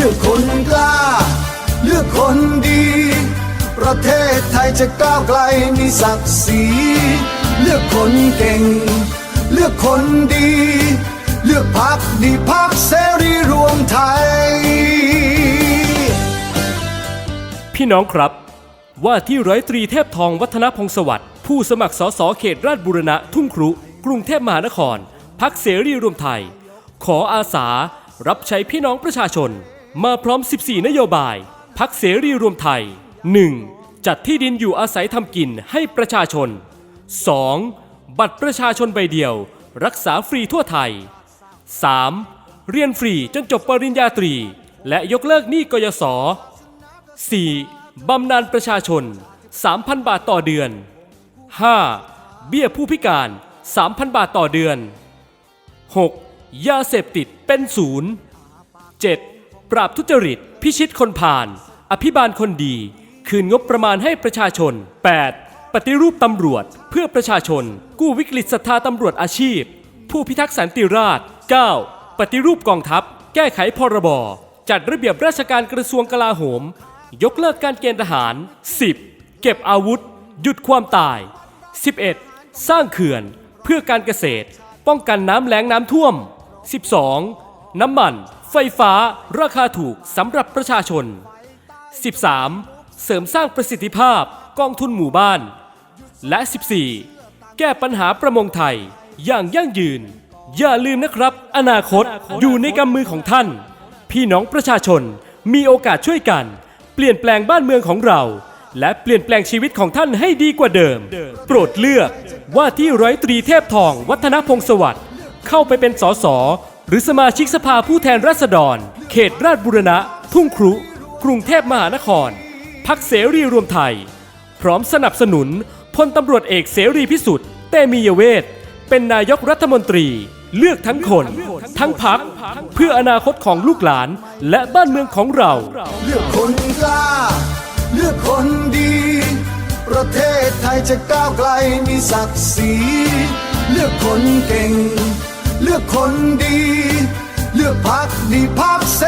เลือกคนกล้า เลือกคนดี ประเทศไทยจะก้าวไกลมีศักดิ์ศรีเลือกคนเก่ง เลือกคนดี เลือกพักดีพักเสรีรวมไทย พี่น้องครับ ว่าที่ร้อยตรีเทพทองวัฒนพงศวัสดิ์ผู้สมัครสสเขตราชบุรณะทุ่งครุ กรุงเทพมหานครพักเสรีรวมไทย ขออาสารับใช้พี่น้องประชาชน มาพร้อม 14 นโยบาย พักเสรีรวมไทย 1. จัดที่ดินอยู่อาศัยทำกินให้ประชาชน 2. บัตรประชาชนใบเดียว รักษาฟรีทั่วไทย 3. เรียนฟรีจนจบปริญญาตรี และยกเลิกหนี้กยศ 4. บำนาญประชาชน 3,000 บาทต่อเดือน 5. เบี้ยผู้พิการ 3,000 บาทต่อเดือน 6. ยาเสพติดเป็นศูนย์ 7. ปราบทุจริต พิชิตคนผ่าน อภิบาลคนดี คืนงบประมาณให้ประชาชน 8. ปฏิรูปตำรวจ เพื่อประชาชน กู้วิกฤตศรัทธาตำรวจอาชีพ ผู้พิทักษ์สันติราษฎร์ 9. ปฏิรูปกองทัพ แก้ไขพรบ จัดระเบียบราชการกระทรวงกลาโหม ยกเลิกการเกณฑ์ทหาร 10. เก็บอาวุธ หยุดความตาย 11. สร้างเขื่อน เพื่อการเกษตร ป้องกันน้ำแล้งน้ำท่วม 12. น้ำมัน ไฟฟ้าราคาถูกสำหรับประชาชน 13. เสริมสร้างประสิทธิภาพกองทุนหมู่บ้าน และ 14. แก้ปัญหาประมงไทยอย่างยั่งยืน อย่าลืมนะครับ อนาคตอยู่ในกำมือของท่าน พี่น้องประชาชนมีโอกาสช่วยกัน เปลี่ยนแปลงบ้านเมืองของเรา และเปลี่ยนแปลงชีวิตของท่านให้ดีกว่าเดิม โปรดเลือกว่าที่ร้อยตรีเทพทองวัฒนพงศวัสดิ์เข้าไปเป็นสส หรือสมาชิกสภาผู้แทนราษฎร เขตราชบุรณะ ทุ่งครุ กรุงเทพมหานคร พักเสรีรวมไทย พร้อมสนับสนุนพลตำรวจเอกเสรีพิสุทธิ์เตมียเวทเป็นนายกรัฐมนตรี เลือกทั้งคน ทั้งพักเพื่ออนาคตของลูกหลานและบ้านเมืองของเรา เลือกคนกล้า เลือกคนดี ประเทศไทยจะก้าวไกลมีศักดิ์ศรีเลือกคนเก่ง เลือกคนดี เลือกพักดีพักเสรีรวมไทย